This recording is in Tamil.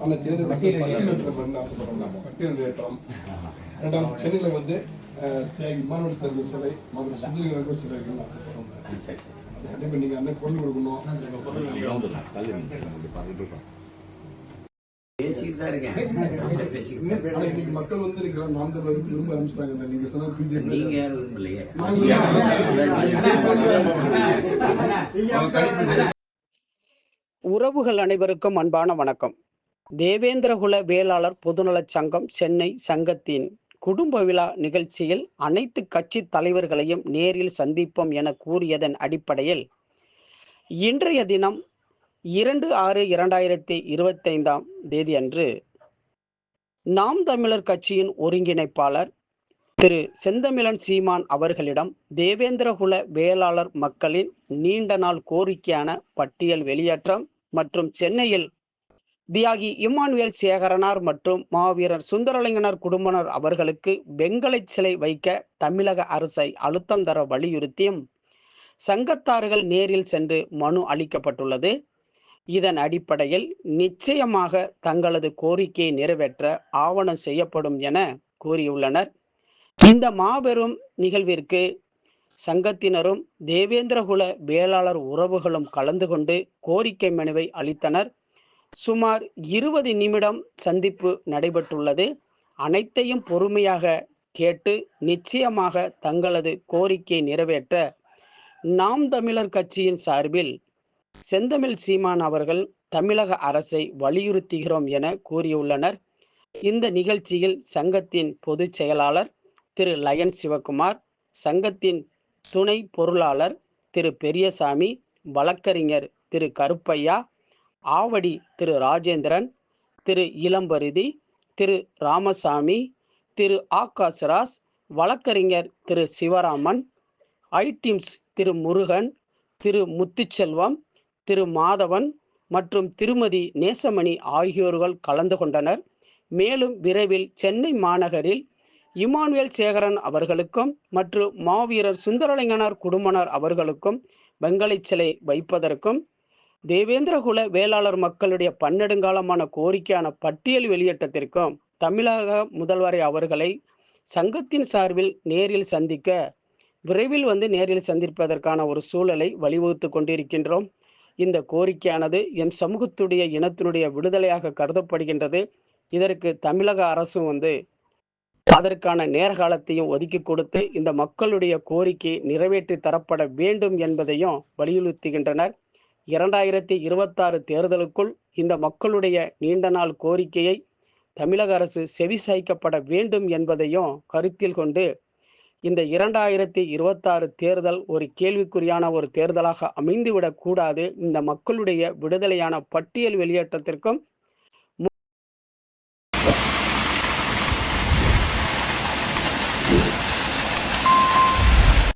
அந்த தேர்தல் பட்டியல் ஏற்றம் ரெண்டாவது சென்னையில் வந்து மாணவர் தியாகி இமானுவல் சிலை மதுரை சுந்தரங்கள் சிலை இருக்குன்னு ஆசைப்படுறோம் அது கண்டிப்பாக நீங்கள் அண்ணன் குரல் கொடுக்கணும் இன்னைக்கு மக்கள் வந்து நாம் நீங்க சொன்ன பிஜேபி நீங்க யாரும் விரும்பலையே உறவுகள் அனைவருக்கும் அன்பான வணக்கம். தேவேந்திரகுல வேளாளர் பொதுநலச் சங்கம் சென்னை சங்கத்தின் குடும்ப விழா நிகழ்ச்சியில் அனைத்து கட்சி தலைவர்களையும் நேரில் சந்திப்போம் என கூறியதன் அடிப்படையில் இன்றைய தினம் இரண்டு ஆறு இரண்டாயிரத்தி இருபத்தைந்தாம் தேதி அன்று நாம் தமிழர் கட்சியின் ஒருங்கிணைப்பாளர் திரு செந்தமிழன் சீமான் அவர்களிடம் தேவேந்திரகுல வேளாளர் மக்களின் நீண்ட நாள் கோரிக்கையான பட்டியல் வெளியேற்றம் மற்றும் சென்னையில் தியாகி இம்மானுவேல் சேகரனார் மற்றும் மாவீரர் சுந்தரலிங்கனார் குடும்பனர் அவர்களுக்கு வெங்கலை சிலை வைக்க தமிழக அரசை அழுத்தம் தர வலியுறுத்தியும் சங்கத்தார்கள் நேரில் சென்று மனு அளிக்கப்பட்டுள்ளது. இதன் அடிப்படையில் நிச்சயமாக தங்களது கோரிக்கையை நிறைவேற்ற ஆவணம் செய்யப்படும் என கூறியுள்ளனர். இந்த மாபெரும் நிகழ்விற்கு சங்கத்தினரும் தேவேந்திரகுல வேளாளர் உறவுகளும் கலந்து கொண்டு கோரிக்கை மனுவை அளித்தனர். சுமார் இருபது நிமிடம் சந்திப்பு நடைபெற்றுள்ளது. அனைத்தையும் பொறுமையாக கேட்டு நிச்சயமாக தங்களது கோரிக்கையை நிறைவேற்ற நாம் தமிழர் கட்சியின் சார்பில் செந்தமிழ் சீமான் அவர்கள் தமிழக அரசை வலியுறுத்துகிறோம் என கூறியுள்ளனர். இந்த நிகழ்ச்சியில் சங்கத்தின் பொதுச் செயலாளர் திரு லயன் சிவகுமார் சங்கத்தின் துணை பொருளாளர் திரு பெரியசாமி வழக்கறிஞர் திரு கருப்பையா ஆவடி திரு ராஜேந்திரன் திரு இளம்பருதி திரு ராமசாமி திரு ஆகாஷ்ராஜ் வழக்கறிஞர் திரு சிவராமன் ஐடிம்ஸ் திரு முருகன் திரு முத்துச்செல்வம் திரு மாதவன் மற்றும் திருமதி நேசமணி ஆகியோர்கள் கலந்து கொண்டனர். மேலும் விரைவில் சென்னை மாநகரில் இமானுவேல் சேகரன் அவர்களுக்கும் மற்றும் மாவீரர் சுந்தரலிங்கனார் குடும்பனர் அவர்களுக்கும் வெங்கலை சிலை வைப்பதற்கும் தேவேந்திரகுல வேளாளர் மக்களுடைய பன்னெடுங்காலமான கோரிக்கையான பட்டியல் வெளியேற்றத்திற்கும் தமிழக முதல்வரை அவர்களை சங்கத்தின் சார்பில் நேரில் சந்திக்க விரைவில் வந்து நேரில் சந்திப்பதற்கான ஒரு சூழலை வழிவகுத்து கொண்டிருக்கின்றோம். இந்த கோரிக்கையானது எம் சமூகத்துடைய இனத்தினுடைய விடுதலையாக கருதப்படுகின்றது. இதற்கு தமிழக அரசும் வந்து அதற்கான நேர்காலத்தையும் ஒதுக்கி கொடுத்து இந்த மக்களுடைய கோரிக்கை நிறைவேற்றி தரப்பட வேண்டும் என்பதையும் வலியுறுத்துகின்றனர். இரண்டாயிரத்தி இருபத்தாறு தேர்தலுக்குள் இந்த மக்களுடைய நீண்ட நாள் கோரிக்கையை தமிழக அரசு செவிசாய்க்கப்பட வேண்டும் என்பதையும் கருத்தில் கொண்டு இந்த இரண்டாயிரத்தி இருபத்தாறு தேர்தல் ஒரு கேள்விக்குறியான ஒரு தேர்தலாக அமைந்துவிடக்கூடாது இந்த மக்களுடைய விடுதலையான பட்டியல் வெளியேற்றத்திற்கும்